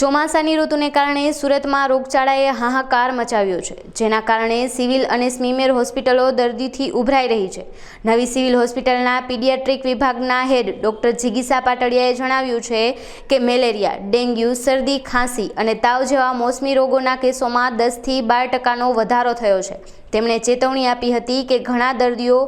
ચોમાસાની ઋતુને કારણે સુરતમાં રોગચાળાએ હાહાકાર મચાવ્યો છે, જેના કારણે સિવિલ અને સ્મીમેર હોસ્પિટલો દર્દીથી ઉભરાઈ રહી છે. નવી સિવિલ હોસ્પિટલના પીડિયાટ્રિક વિભાગના હેડ ડોક્ટર જિગીસા પાટડિયાએ જણાવ્યું છે કે મેલેરિયા, ડેન્ગ્યુ, શરદી, ખાંસી અને તાવ જેવા મોસમી રોગોના કેસોમાં દસથી બાર ટકાનો વધારો થયો છે. તેમણે ચેતવણી આપી હતી કે ઘણા દર્દીઓ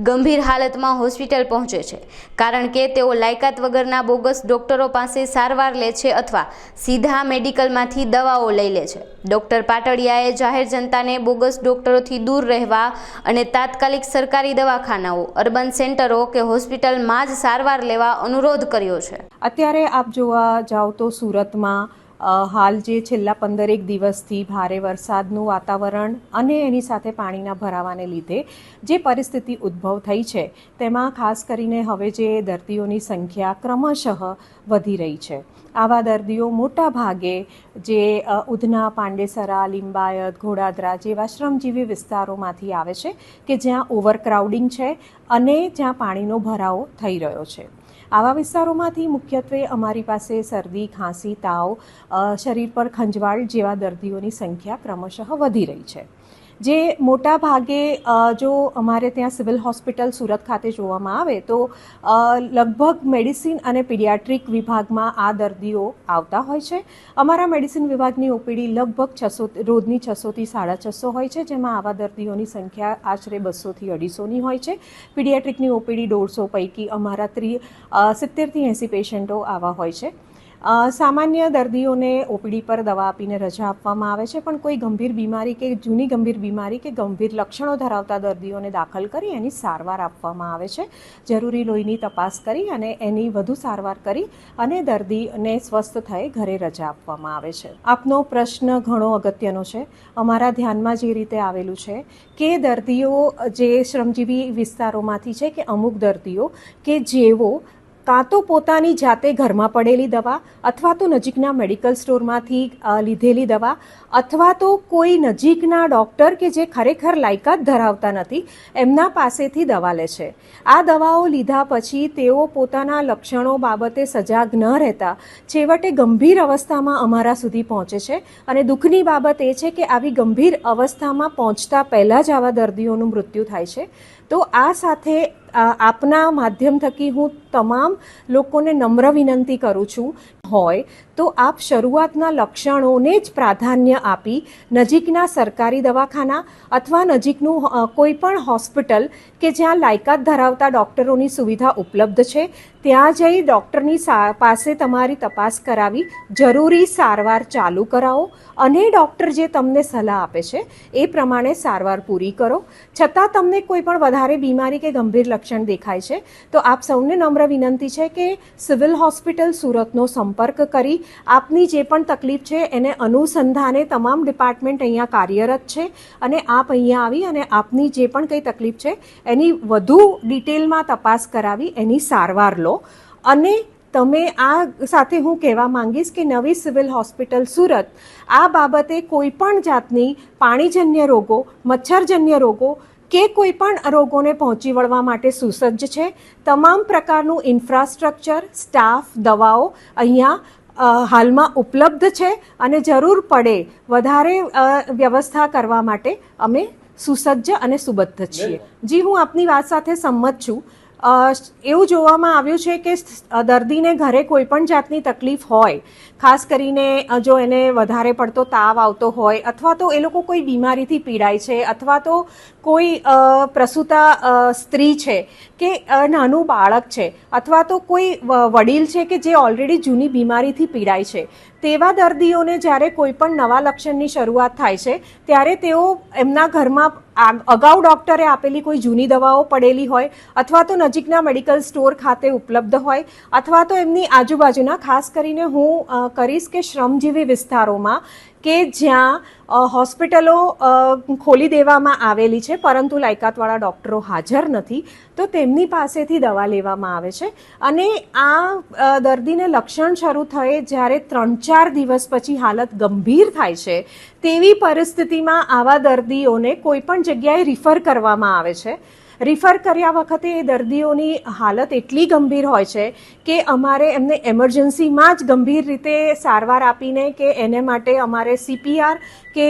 ગંભીર હાલતમાં હોસ્પિટલ પહોંચે છે, કારણ કે તેઓ લાયકાત વગરના બોગસ ડોક્ટરો પાસે સારવાર લે છે અથવા સીધા મેડિકલમાંથી દવાઓ લઈ લે છે. ડોક્ટર પાટડિયાએ જાહેર જનતાને બોગસ ડોક્ટરોથી દૂર રહેવા અને તાત્કાલિક સરકારી દવાખાનાઓ, અર્બન સેન્ટરો કે હોસ્પિટલમાં જ સારવાર લેવા અનુરોધ કર્યો છે. અત્યારે આપ જોવા જાઓ તો સુરતમાં હાલ જે છેલ્લા પંદરેક દિવસથી ભારે વરસાદનું વાતાવરણ અને એની સાથે પાણીના ભરાવાને લીધે જે પરિસ્થિતિ ઉદ્ભવ થઈ છે, તેમાં ખાસ કરીને હવે જે દર્દીઓની સંખ્યા ક્રમશઃ વધી રહી છે. આવા દર્દીઓ મોટા ભાગે જે ઉધના, પાંડેસરા, લિંબાયત, ઘોડાદરા જેવા શ્રમજીવી વિસ્તારોમાંથી આવે છે કે જ્યાં ઓવરક્રાઉડિંગ છે અને જ્યાં પાણીનો ભરાવો થઈ રહ્યો છે. આવા વિસ્તારોમાંથી મુખ્યત્વે અમારી પાસે શરદી, ખાંસી, તાવ શરીર પર ખંજવાળ જેવા દર્દીઓની સંખ્યા ક્રમશઃ વધી રહી છે. જે મોટા ભાગે જો અમારે ત્યાં સિવિલ હોસ્પિટલ સુરત ખાતે જોવામાં આવે, તો લગભગ મેડિસિન અને પીડિયાટ્રિક વિભાગમાં આ દર્દીઓ આવતા હોય છે. અમારા મેડિસિન વિભાગની ઓપીડી લગભગ છસો, રોજની છસોથી સાડા છસો હોય છે, જેમાં આવા દર્દીઓની સંખ્યા આશરે બસોથી અઢીસોની હોય છે. પીડિયાટ્રિકની ઓપીડી દોઢસો પૈકી અમારા ત્રી સિત્તેરથી એંસી પેશન્ટો આવા હોય છે. સામાન્ય દર્દીઓને ઓપીડી પર દવા આપીને રજા આપવામાં આવે છે, પણ કોઈ ગંભીર બીમારી કે જૂની ગંભીર બીમારી કે ગંભીર લક્ષણો ધરાવતા દર્દીઓને દાખલ કરી એની સારવાર આપવામાં આવે છે. જરૂરી લોહીની તપાસ કરી અને એની વધુ સારવાર કરી અને દર્દીને સ્વસ્થ થઈ ઘરે રજા આપવામાં આવે છે. આપનો પ્રશ્ન ઘણો અગત્યનો છે. અમારા ધ્યાનમાં જે રીતે આવેલું છે કે દર્દીઓ જે શ્રમજીવી વિસ્તારોમાંથી છે કે અમુક દર્દીઓ કે જેઓ કાં તો પોતાની જાતે ઘરમાં પડેલી દવા અથવા તો નજીકના મેડિકલ સ્ટોરમાંથી લીધેલી દવા અથવા તો કોઈ નજીકના ડૉક્ટર કે જે ખરેખર લાયકાત ધરાવતા નથી, એમના પાસેથી દવા લે છે. આ દવાઓ લીધા પછી તેઓ પોતાના લક્ષણો બાબતે સજાગ ન રહેતા, છેવટે ગંભીર અવસ્થામાં અમારા સુધી પહોંચે છે. અને દુઃખની બાબત એ છે કે આવી ગંભીર અવસ્થામાં પહોંચતા પહેલાં જ આવા દર્દીઓનું મૃત્યુ થાય છે. તો આ સાથે આપના માધ્યમ થકી હું તમામ લોકોને નમ્ર વિનંતી કરું છું. હોય તો આપ શરૂઆતના લક્ષણોને જ પ્રાધાન્ય આપી નજીકના સરકારી દવાખાના અથવા નજીકનું કોઈ પણ હોસ્પિટલ કે જ્યાં લાયકાત ધરાવતા ડૉક્ટરોની સુવિધા ઉપલબ્ધ છે, ત્યાં જઈ ડૉક્ટરની પાસે તમારી તપાસ કરાવી જરૂરી સારવાર ચાલુ કરાવો અને ડૉક્ટર જે તમને સલાહ આપે છે, એ પ્રમાણે સારવાર પૂરી કરો. છતાં તમને કોઈ પણ વધારે બીમારી કે ગંભીર લક્ષણ દેખાય છે. તો આપ સૌને નમ્ર વિનંતી છે કે સિવિલ હોસ્પિટલ સુરતનો સંપર્ક કરી. આપની જે પણ તકલીફ છે, એને અનુસંધાને તમામ ડિપાર્ટમેન્ટ અહીંયા કાર્યરત છે અને આપ અહીંયા આવી અને આપની જે પણ કંઈ તકલીફ છે, એની વધુ ડિટેલમાં તપાસ કરાવી, એની સારવાર લો. અને તમે આ સાથે હું કહેવા માંગીશ કે નવી સિવિલ હોસ્પિટલ સુરત આ બાબતે કોઈ પણ જાતની પાણીજન્ય રોગો, મચ્છરજન્ય રોગો કે કોઈ પણ રોગોને પહોંચી વળવા માટે સુસજ્જ છે. તમામ પ્રકારનું ઇન્ફ્રાસ્ટ્રક્ચર સ્ટાફ દવાઓ અહીંયા હાલમાં ઉપલબ્ધ છે અને જરૂર પડે વધારે વ્યવસ્થા કરવા માટે અમે સુસજ્જ અને સુબદ્ધ છીએ. જી, હું આપની વાત સાથે સંમત છું. એવું જોવામાં આવ્યું છે કે દર્દીને ઘરે કોઈ પણ જાતની તકલીફ હોય ખાસ કરીને જો એને વધારે પડતો તાવ આવતો હોય અથવા તો એ લોકો કોઈ બીમારીથી પીડાય છે અથવા તો કોઈ પ્રસૂતા સ્ત્રી છે કે નાનું બાળક છે અથવા તો કોઈ વડીલ છે કે જે ઓલરેડી જૂની બીમારીથી પીડાય છે, તેવા દર્દીઓને જ્યારે કોઈ પણ નવા લક્ષણની શરૂઆત થાય છે, ત્યારે તેઓ એમના ઘરમાં અગાઉ ડૉક્ટરે આપેલી કોઈ જૂની દવાઓ પડેલી હોય અથવા તો નજીકના મેડિકલ સ્ટોર ખાતે ઉપલબ્ધ હોય અથવા તો એમની આજુબાજુના, ખાસ કરીને હું કરીશ કે શ્રમજીવી વિસ્તારોમાં કે જ્યાં હોસ્પિટલો ખોલી દેવામાં આવેલી છે, પરંતુ લાયકાતવાળા ડૉક્ટરો હાજર નથી, તો તેમની પાસેથી દવા લેવામાં આવે છે. અને આ દર્દીને લક્ષણ શરૂ થયે જ્યારે ત્રણ ચાર દિવસ પછી હાલત ગંભીર થાય છે, તેવી પરિસ્થિતિમાં આવા દર્દીઓને કોઈ પણ જગ્યાએ રિફર કરવામાં આવે છે. રિફર કર્યા વખતે એ દર્દીઓની હાલત એટલી ગંભીર હોય છે કે અમારે એમને એમરજન્સીમાં જ ગંભીર રીતે સારવાર આપીને કે એને માટે અમારે સીપીઆર કે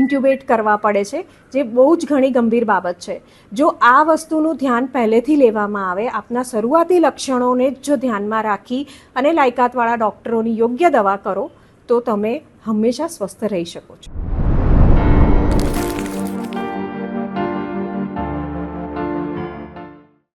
ઇન્ટ્યુબેટ કરવા પડે છે, જે બહુ જ ઘણી ગંભીર બાબત છે. જો આ વસ્તુનું ધ્યાન પહેલેથી લેવામાં આવે, આપના શરૂઆતી લક્ષણોને જ ધ્યાનમાં રાખી અને લાયકાતવાળા ડૉક્ટરોની યોગ્ય દવા કરો, તો તમે હંમેશા સ્વસ્થ રહી શકો છો.